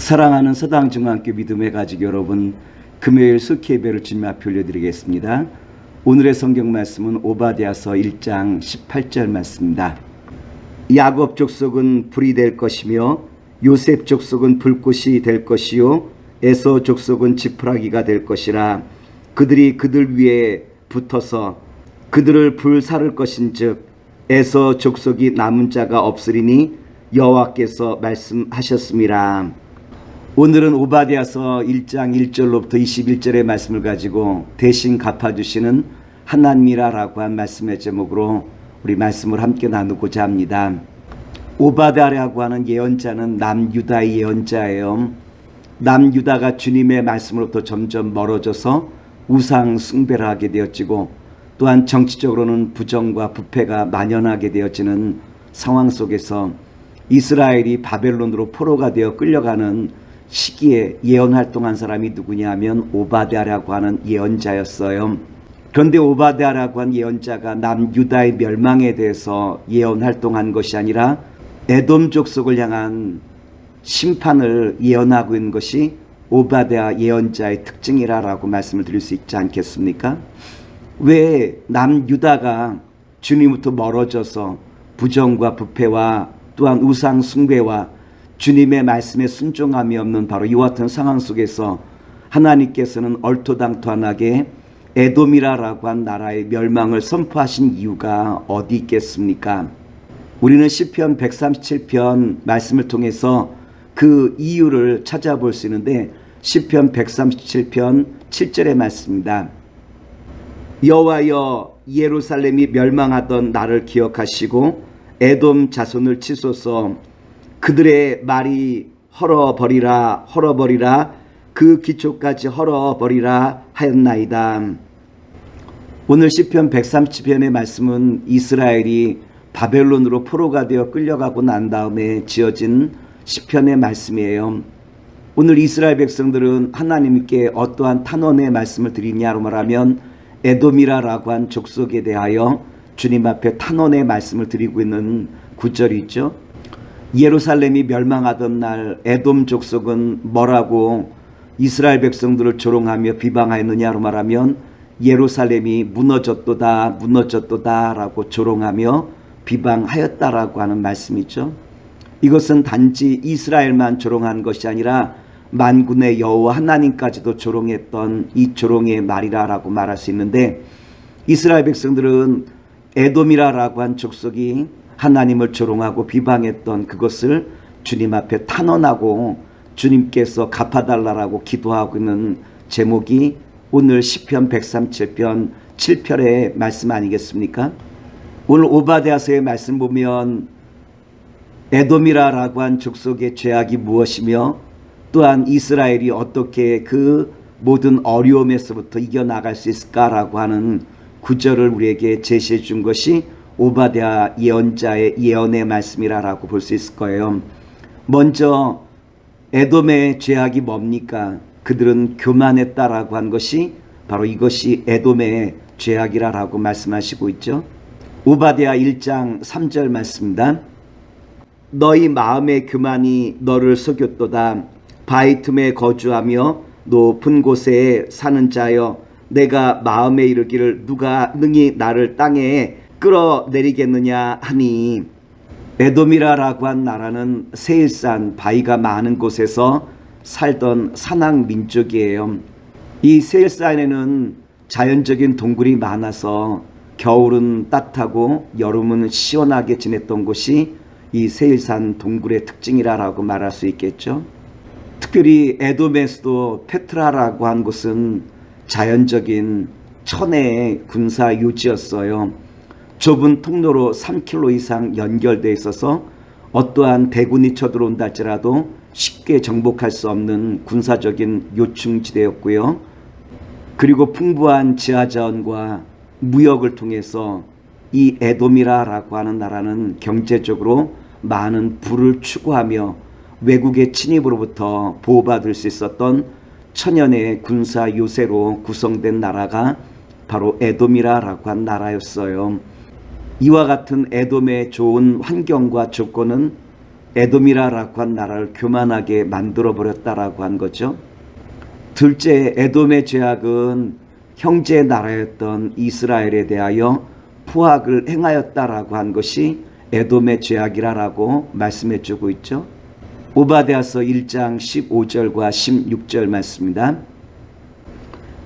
사랑하는 서당중앙교 믿음의 가족 여러분, 금요일 수키 예배를 주님 앞에 올려드리겠습니다. 오늘의 성경 말씀은 오바댜서 1장 18절 말씀입니다. 야곱 족속은 불이 될 것이며 요셉 족속은 불꽃이 될 것이요 에서 족속은 지푸라기가 될 것이라 그들이 그들 위에 붙어서 그들을 불사를 것인즉 에서 족속이 남은 자가 없으리니 여호와께서 말씀하셨습니다. 오늘은 오바댜서 1장 1절로부터 21절의 말씀을 가지고 대신 갚아주시는 하나님이라라고 한 말씀의 제목으로 우리 말씀을 함께 나누고자 합니다. 오바댜라고 하는 예언자는 남유다의 예언자예요. 남유다가 주님의 말씀으로부터 점점 멀어져서 우상 숭배를 하게 되었지고 또한 정치적으로는 부정과 부패가 만연하게 되어지는 상황 속에서 이스라엘이 바벨론으로 포로가 되어 끌려가는 시기에 예언 활동한 사람이 누구냐 하면 오바댜라고 하는 예언자였어요. 그런데 오바댜라고 한 예언자가 남유다의 멸망에 대해서 예언 활동한 것이 아니라 에돔 족 속을 향한 심판을 예언하고 있는 것이 오바댜 예언자의 특징이라라고 말씀을 드릴 수 있지 않겠습니까? 왜 남유다가 주님부터 멀어져서 부정과 부패와 또한 우상 숭배와 주님의 말씀에 순종함이 없는 바로 이와 같은 상황 속에서 하나님께서는 얼토당토하게 에돔이라라고 한 나라의 멸망을 선포하신 이유가 어디 있겠습니까? 우리는 시편 137편 말씀을 통해서 그 이유를 찾아볼 수 있는데 시편 137편 7절의 말씀입니다. 여호와여 예루살렘이 멸망하던 나를 기억하시고 에돔 자손을 치소서 그들의 말이 헐어버리라 헐어버리라 그 기초까지 헐어버리라 하였나이다. 오늘 시편 130편의 말씀은 이스라엘이 바벨론으로 포로가 되어 끌려가고 난 다음에 지어진 시편의 말씀이에요. 오늘 이스라엘 백성들은 하나님께 어떠한 탄원의 말씀을 드리냐로 말하면 에돔이라라고 한 족속에 대하여 주님 앞에 탄원의 말씀을 드리고 있는 구절이 있죠. 예루살렘이 멸망하던 날 에돔 족속은 뭐라고 이스라엘 백성들을 조롱하며 비방하였느냐로 말하면 예루살렘이 무너졌도다 무너졌도다라고 조롱하며 비방하였다라고 하는 말씀이죠. 이것은 단지 이스라엘만 조롱한 것이 아니라 만군의 여호와 하나님까지도 조롱했던 이 조롱의 말이라라고 말할 수 있는데 이스라엘 백성들은 에돔이라라고 한 족속이 하나님을 조롱하고 비방했던 그것을 주님 앞에 탄원하고 주님께서 갚아달라라고 기도하고 있는 제목이 오늘 시편 137편 7편의 말씀 아니겠습니까? 오늘 오바댜서의 말씀 보면 에돔이라라고 한 족속의 죄악이 무엇이며 또한 이스라엘이 어떻게 그 모든 어려움에서부터 이겨나갈 수 있을까라고 하는 구절을 우리에게 제시해 준 것이 오바댜 예언자의 예언의 말씀이라고 볼 수 있을 거예요. 먼저 에돔의 죄악이 뭡니까? 그들은 교만했다라고 한 것이 바로 이것이 에돔의 죄악이라고 말씀하시고 있죠. 오바댜 1장 3절 말씀입니다. 너희 마음의 교만이 너를 속였도다. 바위 틈에 거주하며 높은 곳에 사는 자여 내가 마음에 이르기를 누가 능히 나를 땅에 끌어내리겠느냐 하니 에돔이라라고 한 나라는 세일산 바위가 많은 곳에서 살던 산악 민족이에요. 이 세일산에는 자연적인 동굴이 많아서 겨울은 따뜻하고 여름은 시원하게 지냈던 곳이 이 세일산 동굴의 특징이라고 말할 수 있겠죠. 특별히 에돔에서도 페트라라고 한 곳은 자연적인 천혜의 군사 유지였어요. 좁은 통로로 3km 이상 연결되어 있어서 어떠한 대군이 쳐들어온다 할지라도 쉽게 정복할 수 없는 군사적인 요충지대였고요. 그리고 풍부한 지하자원과 무역을 통해서 이 에돔이라라고 하는 나라는 경제적으로 많은 부를 추구하며 외국의 침입으로부터 보호받을 수 있었던 천연의 군사 요새로 구성된 나라가 바로 에돔이라라고 한 나라였어요. 이와 같은 에돔의 좋은 환경과 조건은 에돔이라라고 한 나라를 교만하게 만들어 버렸다라고 한 거죠. 둘째 에돔의 죄악은 형제 나라였던 이스라엘에 대하여 포악을 행하였다라고 한 것이 에돔의 죄악이라라고 말씀해 주고 있죠. 오바데아서 1장 15절과 16절 말씀입니다.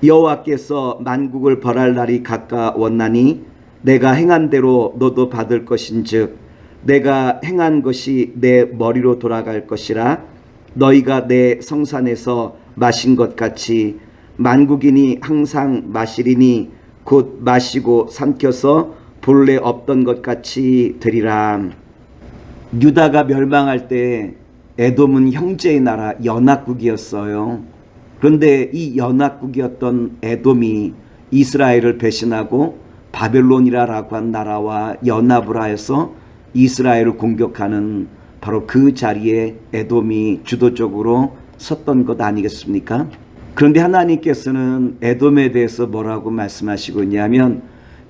여호와께서 만국을 벌할 날이 가까웠나니 내가 행한 대로 너도 받을 것인즉 내가 행한 것이 내 머리로 돌아갈 것이라 너희가 내 성산에서 마신 것 같이 만국인이 항상 마시리니 곧 마시고 삼켜서 본래 없던 것 같이 되리라. 유다가 멸망할 때 에돔은 형제의 나라 연합국이었어요. 그런데 이 연합국이었던 에돔이 이스라엘을 배신하고 바벨론이라라고 한 나라와 연합을 하여서 이스라엘을 공격하는 바로 그 자리에 에돔이 주도적으로 섰던 것 아니겠습니까? 그런데 하나님께서는 에돔에 대해서 뭐라고 말씀하시고 있냐면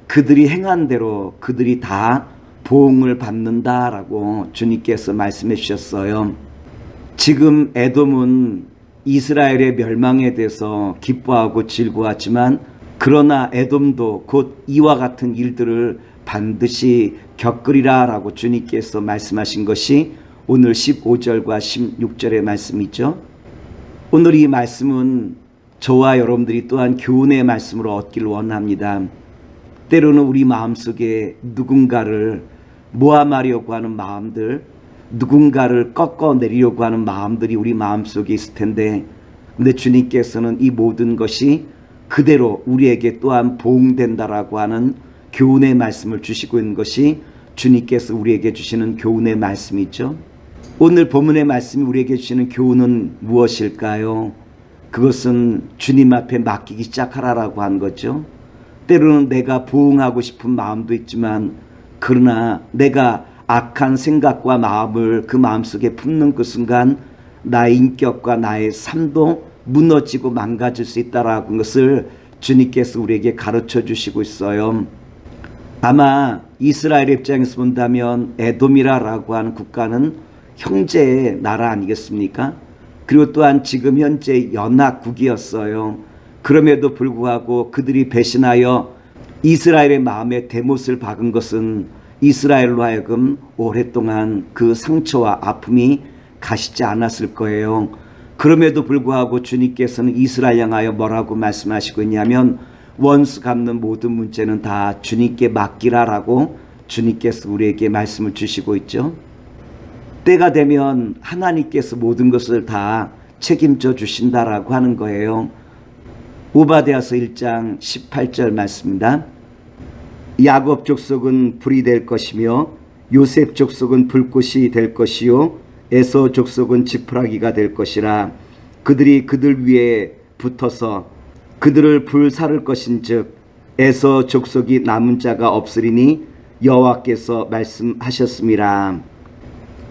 그들이 행한 대로 그들이 다 보응을 받는다라고 주님께서 말씀해 주셨어요. 지금 에돔은 이스라엘의 멸망에 대해서 기뻐하고 즐거워하지만 그러나 에돔도 곧 이와 같은 일들을 반드시 겪으리라 라고 주님께서 말씀하신 것이 오늘 15절과 16절의 말씀이죠. 오늘 이 말씀은 저와 여러분들이 또한 교훈의 말씀으로 얻기를 원합니다. 때로는 우리 마음속에 누군가를 모함하려고 하는 마음들, 누군가를 꺾어내리려고 하는 마음들이 우리 마음속에 있을 텐데 근데 주님께서는 이 모든 것이 그대로 우리에게 또한 보응된다라고 하는 교훈의 말씀을 주시고 있는 것이 주님께서 우리에게 주시는 교훈의 말씀이죠. 오늘 본문의 말씀이 우리에게 주시는 교훈은 무엇일까요? 그것은 주님 앞에 맡기기 시작하라라고 한 거죠. 때로는 내가 보응하고 싶은 마음도 있지만 그러나 내가 악한 생각과 마음을 그 마음속에 품는 그 순간 나의 인격과 나의 삶도 무너지고 망가질 수 있다라는 것을 주님께서 우리에게 가르쳐 주시고 있어요. 아마 이스라엘 입장에서 본다면 에돔이라라고 하는 국가는 형제의 나라 아니겠습니까? 그리고 또한 지금 현재 연합국이었어요. 그럼에도 불구하고 그들이 배신하여 이스라엘의 마음에 대못을 박은 것은 이스라엘로 하여금 오랫동안 그 상처와 아픔이 가시지 않았을 거예요. 그럼에도 불구하고 주님께서는 이스라엘 향하여 뭐라고 말씀하시고 있냐면 원수 갚는 모든 문제는 다 주님께 맡기라라고 주님께서 우리에게 말씀을 주시고 있죠. 때가 되면 하나님께서 모든 것을 다 책임져 주신다라고 하는 거예요. 오바데아서 1장 18절 말씀입니다. 야곱 족속은 불이 될 것이며 요셉 족속은 불꽃이 될 것이요 에서 족속은 지푸라기가 될 것이라 그들이 그들 위에 붙어서 그들을 불사를 것인즉 에서 족속이 남은 자가 없으리니 여호와께서 말씀하셨습니다.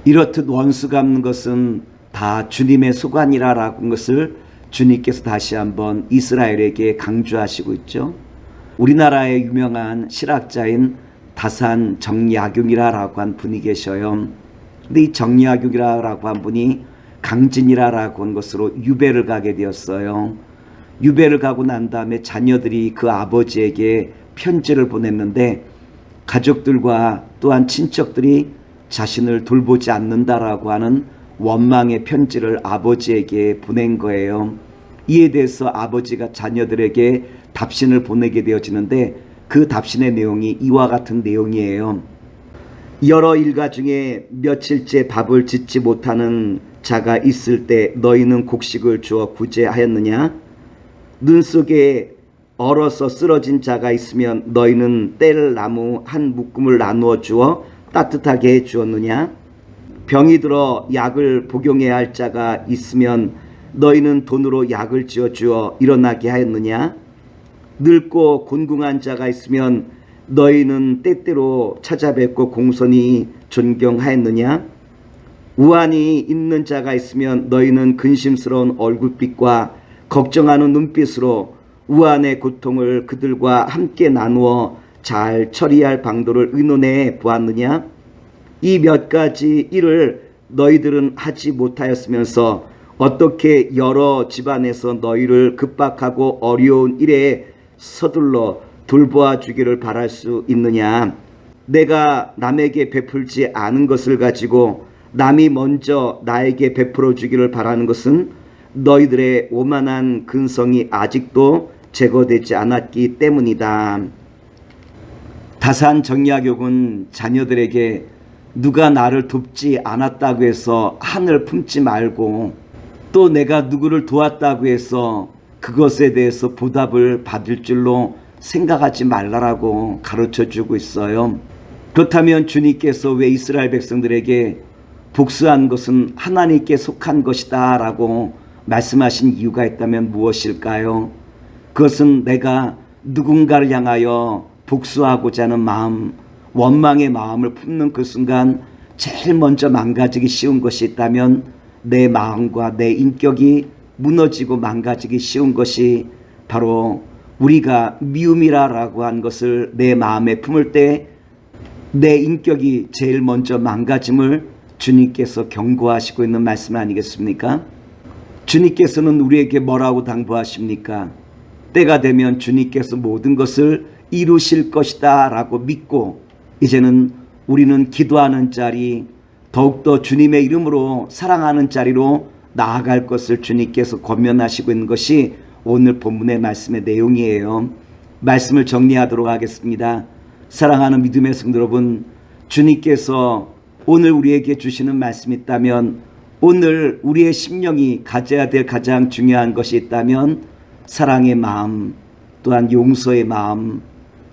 이렇듯 원수 갚는 것은 다 주님의 소관이라라고 한 것을 주님께서 다시 한번 이스라엘에게 강조하시고 있죠. 우리나라의 유명한 실학자인 다산 정약용이라고 한 분이 계셔요. 근데 이 정약용이라고 한 분이 강진이라고 한 것으로 유배를 가게 되었어요. 유배를 가고 난 다음에 자녀들이 그 아버지에게 편지를 보냈는데 가족들과 또한 친척들이 자신을 돌보지 않는다라고 하는 원망의 편지를 아버지에게 보낸 거예요. 이에 대해서 아버지가 자녀들에게 답신을 보내게 되어지는데 그 답신의 내용이 이와 같은 내용이에요. 여러 일가 중에 며칠째 밥을 짓지 못하는 자가 있을 때 너희는 곡식을 주어 구제하였느냐? 눈 속에 얼어서 쓰러진 자가 있으면 너희는 뗄 나무 한 묶음을 나누어 주어 따뜻하게 해 주었느냐? 병이 들어 약을 복용해야 할 자가 있으면 너희는 돈으로 약을 지어 주어 일어나게 하였느냐? 늙고 곤궁한 자가 있으면 너희는 때때로 찾아뵙고 공손히 존경하였느냐? 우환이 있는 자가 있으면 너희는 근심스러운 얼굴빛과 걱정하는 눈빛으로 우환의 고통을 그들과 함께 나누어 잘 처리할 방도를 의논해 보았느냐? 이 몇 가지 일을 너희들은 하지 못하였으면서 어떻게 여러 집안에서 너희를 급박하고 어려운 일에 서둘러 돌보아 주기를 바랄 수 있느냐 내가 남에게 베풀지 않은 것을 가지고 남이 먼저 나에게 베풀어 주기를 바라는 것은 너희들의 오만한 근성이 아직도 제거되지 않았기 때문이다. 다산 정약욕은 자녀들에게 누가 나를 돕지 않았다고 해서 한을 품지 말고 또 내가 누구를 도왔다고 해서 그것에 대해서 보답을 받을 줄로 생각하지 말라라고 가르쳐 주고 있어요. 그렇다면 주님께서 왜 이스라엘 백성들에게 복수한 것은 하나님께 속한 것이다 라고 말씀하신 이유가 있다면 무엇일까요? 그것은 내가 누군가를 향하여 복수하고자 하는 마음, 원망의 마음을 품는 그 순간 제일 먼저 망가지기 쉬운 것이 있다면 내 마음과 내 인격이 무너지고 망가지기 쉬운 것이 바로 우리가 미움이라라고 한 것을 내 마음에 품을 때 내 인격이 제일 먼저 망가짐을 주님께서 경고하시고 있는 말씀 아니겠습니까? 주님께서는 우리에게 뭐라고 당부하십니까? 때가 되면 주님께서 모든 것을 이루실 것이다 라고 믿고 이제는 우리는 기도하는 자리 더욱더 주님의 이름으로 사랑하는 자리로 나아갈 것을 주님께서 권면하시고 있는 것이 오늘 본문의 말씀의 내용이에요. 말씀을 정리하도록 하겠습니다. 사랑하는 믿음의 성도 여러분, 주님께서 오늘 우리에게 주시는 말씀이 있다면 오늘 우리의 심령이 가져야 될 가장 중요한 것이 있다면 사랑의 마음, 또한 용서의 마음,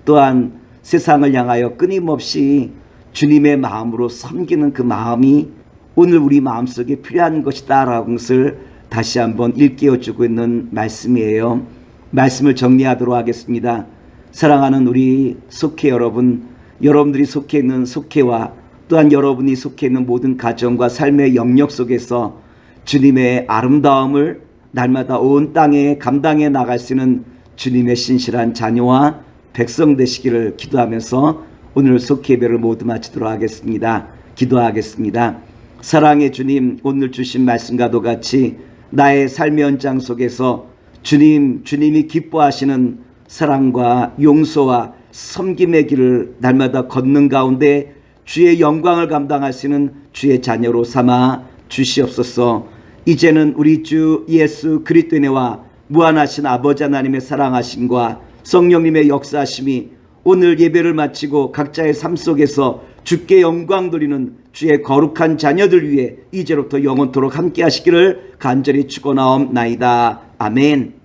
또한 세상을 향하여 끊임없이 주님의 마음으로 섬기는 그 마음이 오늘 우리 마음속에 필요한 것이다라는 것을 다시 한번 일깨워 주고 있는 말씀이에요. 말씀을 정리하도록 하겠습니다. 사랑하는 우리 속회 여러분, 여러분들이 속해 있는 속회와 또한 여러분이 속해 있는 모든 가정과 삶의 영역 속에서 주님의 아름다움을 날마다 온 땅에 감당해 나갈 수 있는 주님의 신실한 자녀와 백성 되시기를 기도하면서 오늘 속회 예배를 모두 마치도록 하겠습니다. 기도하겠습니다. 사랑의 주님, 오늘 주신 말씀과도 같이 나의 삶의 현장 속에서 주님, 주님이 기뻐하시는 사랑과 용서와 섬김의 길을 날마다 걷는 가운데 주의 영광을 감당하시는 주의 자녀로 삼아 주시옵소서. 이제는 우리 주 예수 그리스도인와 무한하신 아버지 하나님의 사랑하심과 성령님의 역사하심이 오늘 예배를 마치고 각자의 삶 속에서 주께 영광 돌리는 주의 거룩한 자녀들 위해 이제로부터 영원토록 함께 하시기를 간절히 축원하옵나이다. 아멘.